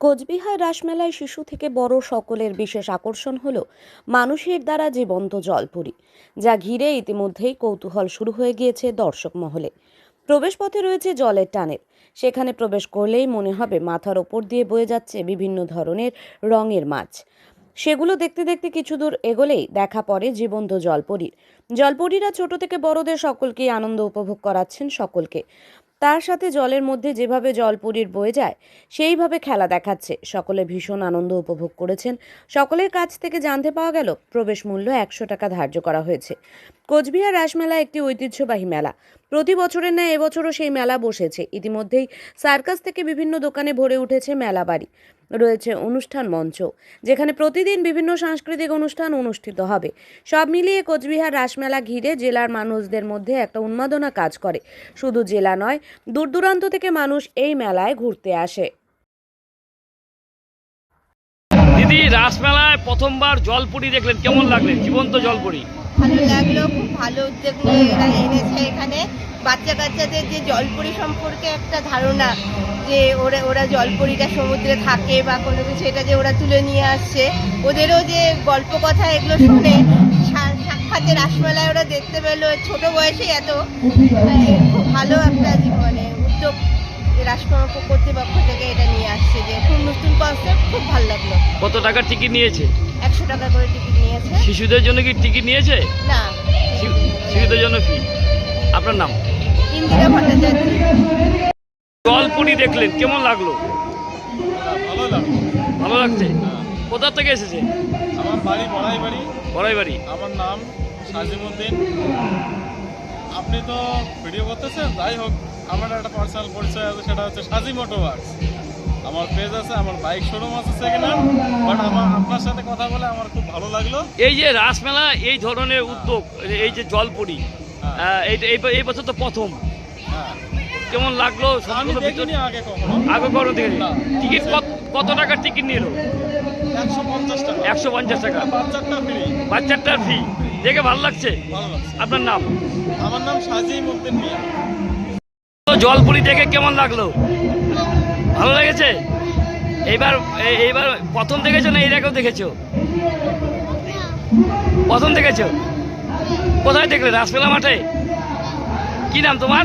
কোচবিহার রাসমেলায় শিশু থেকে বড় সকলের বিশেষ আকর্ষণ হল মানুষের দ্বারা জীবন্ত জলপুরি, যা ঘিরে ইতিমধ্যেই কৌতূহল শুরু হয়ে গিয়েছে দর্শক মহলে। প্রবেশপথে রয়েছে জলের টানেল সেখানে প্রবেশ করলেই মনে হবে মাথার ওপর দিয়ে বয়ে যাচ্ছে বিভিন্ন ধরনের রঙের মাছ। সেগুলো দেখতে দেখতে কিছু দূর এগোলেই দেখা পড়ে জীবন্ত জলপরীর। জলপরীরা ছোট থেকে বড়দের সকলকেই আনন্দ উপভোগ করাচ্ছেন সকলকে। তার সাথে জলের মধ্যে যেভাবে জলপুরীর বয়ে যায়, সেইভাবে খেলা দেখাচ্ছে। সকলে ভীষণ আনন্দ উপভোগ করেছেন। সকলের কাছ থেকে জানতে পাওয়া গেল, প্রবেশ মূল্য একশো টাকা ধার্য করা হয়েছে। কোচবিহার রাসমেলা একটি ঐতিহ্যবাহী মেলা। প্রতি বছরের ন্যায় এবছরও সেই মেলা বসেছে। ইতিমধ্যেই সার্কাস থেকে বিভিন্ন দোকানে ভরে উঠেছে মেলা বাড়ি রয়েছে অনুষ্ঠান মঞ্চ, যেখানে প্রতিদিন বিভিন্ন সাংস্কৃতিক অনুষ্ঠান অনুষ্ঠিত হবে। সব মিলিয়ে কোচবিহার রাসমেলা ঘিরে জেলার মানুষদের মধ্যে একটা উন্মাদনা কাজ করে। শুধু জেলা নয় দূর দূরান্ত থেকে মানুষ এই মেলায় ঘুরতে আসে। দিদি, রাসমেলায় প্রথমবার জলপুরি দেখলেন, কেমন লাগলেন? জীবন্ত জলপুরি। ভালো লাগল খুব ভালো উদ্যোগ নিয়ে এরা এনেছে এখানে। বাচ্চা কাচ্চাদের যে জলপরি সম্পর্কে একটা ধারণা যে ওরা ওরা জলপরিটা সমুদ্রে থাকে বা কোনো কিছু এটা যে ওরা তুলে নিয়ে আসছে। ওদেরও যে গল্প কথা এগুলো শুনে সা- সাক্ষাতে রাসমেলায় ওরা দেখতে পেল ছোট বয়সে এত। মানে খুব ভালো একটা মানে উদ্যোগ রাসমেলা কর্তৃপক্ষ থেকে এটা নিয়ে আসছে যে খুব নতুন কনসেপ্ট খুব ভালো লাগল। কত টাকার টিকিট নিয়েছে? একশো টাকা করে টিকিট নিয়েছে শিশুদের জন্য কি টিকিট নিয়েছে? না। শিশুদের জন্য ফি। আপনার নাম? ইন্দিরা ভট্টাচার্য। জলপুরি দেখলেন কেমন লাগল? ভালো লাগল ভালো লাগছে? কোথা থেকে এসেছে? আমার বাড়ি বড়াই বাড়ি বড়াই বাড়ি আমার নাম সাজিমুদ্দিন। আপনি তো ভিডিও করতেছেন? যাই হোক আমার একটা পার্সোনাল পরিচয় আছে সেটা হচ্ছে সাজি মোটোওয়ার্কস আমার পেজ আছে আমার বাইক শোরুম আছে সেকেন্ড হ্যান্ড বাট আমার আপনার সাথে কথা বলে আমার খুব ভালো লাগল। এই যে রাসমেলা এই ধরনের উদ্যোগ এই যে জলপুরি আহ, এই বছর তো প্রথম। হ্যাঁ। কেমন লাগল? আগে কখনো। আগে করো দেখেছি না। টিকিট কত- টাকার টিকিট নিল? একশো পঞ্চাশ টাকা। একশো পঞ্চাশ টাকা। বাচ্চারটা ফ্রি ফি দেখে ভালো লাগছে? আপনার নাম? আমার নাম সাজিমুদ্দিন মিয়া। জলপুরি দেখে কেমন লাগল? এইবার এইবার প্রথম দেখেছ না এর আগেও দেখেছ? প্রথম দেখেছ? কোথায় দেখলে? রাসমেলা মাঠে? কি নাম তোমার?